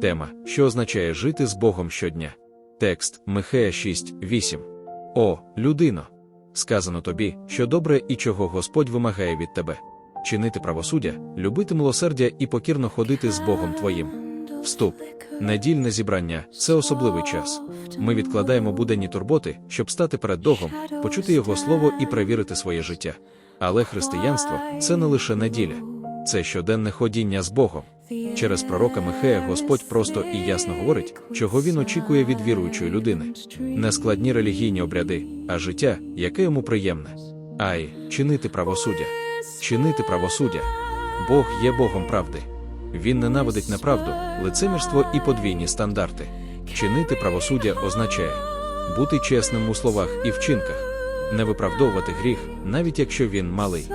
Тема, що означає жити з Богом щодня. Текст Михея 6, 8. О, людино! Сказано тобі, що добре і чого Господь вимагає від тебе. Чинити правосуддя, любити милосердя і покірно ходити з Богом твоїм. Вступ. Недільне зібрання це особливий час. Ми відкладаємо буденні турботи, щоб стати перед Богом, почути Його слово і перевірити своє життя. Але християнство це не лише неділя, це щоденне ходіння з Богом. Через пророка Михея Господь просто і ясно говорить, чого він очікує від віруючої людини. Не складні релігійні обряди, а життя, яке йому приємне. Ай, чинити правосуддя. Чинити правосуддя. Бог є Богом правди. Він ненавидить неправду, лицемірство і подвійні стандарти. Чинити правосуддя означає бути чесним у словах і вчинках, не виправдовувати гріх, навіть якщо він малий,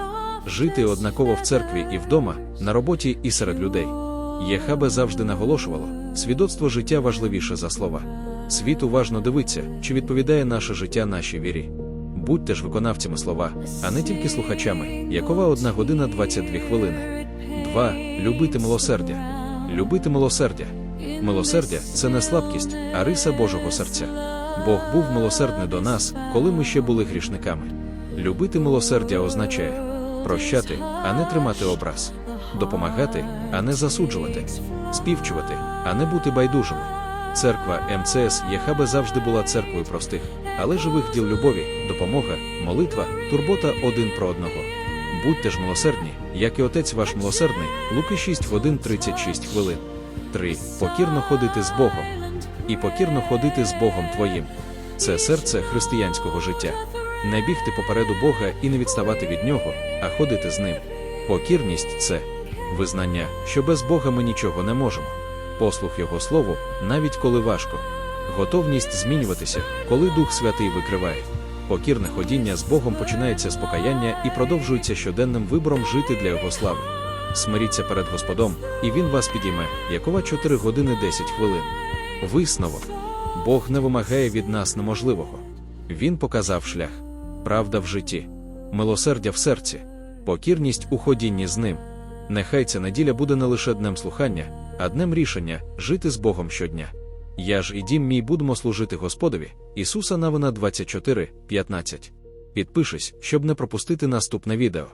жити однаково в церкві і вдома, на роботі і серед людей. Єхабе завжди наголошувало, свідоцтво життя важливіше за слова. Світ уважно дивиться, чи відповідає наше життя нашій вірі. Будьте ж виконавцями слова, а не тільки слухачами, Якова 1 година 22 хвилини. 2. Любити милосердя. Любити милосердя. Милосердя це не слабкість, а риса Божого серця. Бог був милосердний до нас, коли ми ще були грішниками. Любити милосердя означає прощати, а не тримати образ, допомагати, а не засуджувати, співчувати, а не бути байдужими. Церква МЦС Єхабе завжди була церквою простих, але живих діл любові, допомога, молитва, турбота один про одного. Будьте ж милосердні, як і отець ваш милосердний, Луки 6 годин 36 хвилин. 3. Покірно ходити з Богом. І покірно ходити з Богом твоїм. Це серце християнського життя. Не бігти попереду Бога і не відставати від нього, а ходити з ним. Покірність це визнання, що без Бога ми нічого не можемо. Послух Його Слову, навіть коли важко. Готовність змінюватися, коли Дух Святий викриває. Покірне ходіння з Богом починається з покаяння і продовжується щоденним вибором жити для Його слави. Смиріться перед Господом, і Він вас підійме, Якова 4 години 10 хвилин. Висновок. Бог не вимагає від нас неможливого. Він показав шлях, правда в житті, милосердя в серці, покірність у ходінні з ним. Нехай ця неділя буде не лише днем слухання, а днем рішення жити з Богом щодня. Я ж і дім мій будемо служити Господові. Ісуса Навина 24, 15. Підпишись, щоб не пропустити наступне відео.